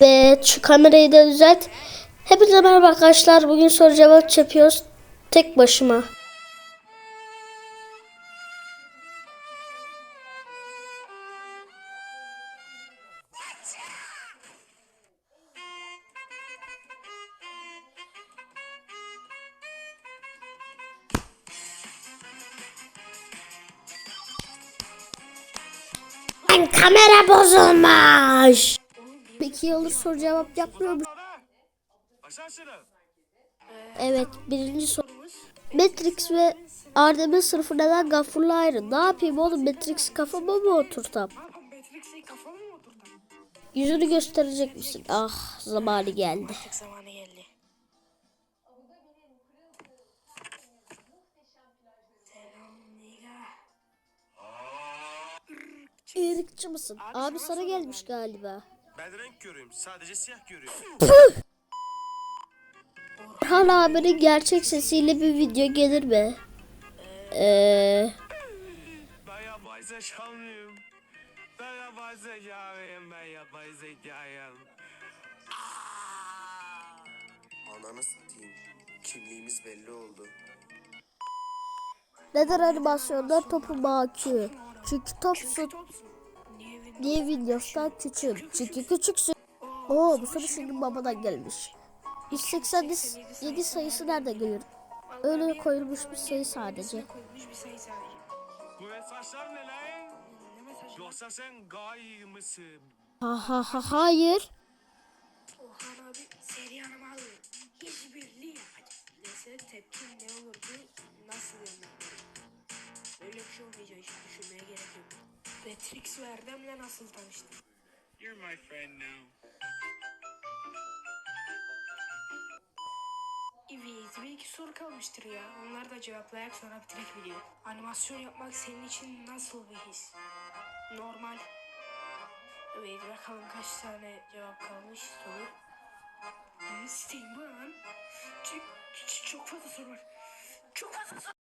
Ve şu kamerayı da düzelt. Hepinize merhaba arkadaşlar. Bugün soru cevap yapıyoruz. Tek başıma. Kamera bozulmuş. Peki yıldır soru cevap. Aşağısını. Evet birinci sorumuz. Matrix ve Ardemir sınıfı neden Gaffur'la ayrı? Ne yapayım oğlum Matrix kafama mı oturtam? Yüzünü gösterecek misin? Ah zamanı geldi. Tek zamanı mısın? Abi sana gelmiş galiba. Ben renk görüyorum. Sadece siyah görüyorum. Orhan abinin gerçek sesiyle bir video gelir mi? Eee... ben yapay zekalıyım. Ben yapay zekalıyım. Ben yapay zekayım. Ananı satayım. Kimliğimiz belli oldu. Neden animasyonlar topu makü? Çünkü. Niye evin Niye videosta küçük? Çünkü küçüksün. Oo bu soru şimdi babadan gelmiş. 187 sayısı nerede gelir? Öyle koyulmuş bir sayı sadece. Bu mesajlar ne lan? Yoksa sen gay mısın? Ha ha ha hayır. Orhan abi seri hanımı alıyor. İşbirliği yapacak. Dese tepkin ne olurdu? Nasıl yönlendirir? Öyle bir şey olmayacak hiç yok. Matrix ve Erdem'le nasıl tanıştın? You're my friend now. Evet, bir iki soru kalmıştır ya. Onlar da cevaplayak sonra bitirek video. Animasyon yapmak senin için nasıl bir his? Normal. Evet, bakalım kaç tane cevap kalmış soru. Bu lan? Çok, çok fazla soru var. Çok fazla soru.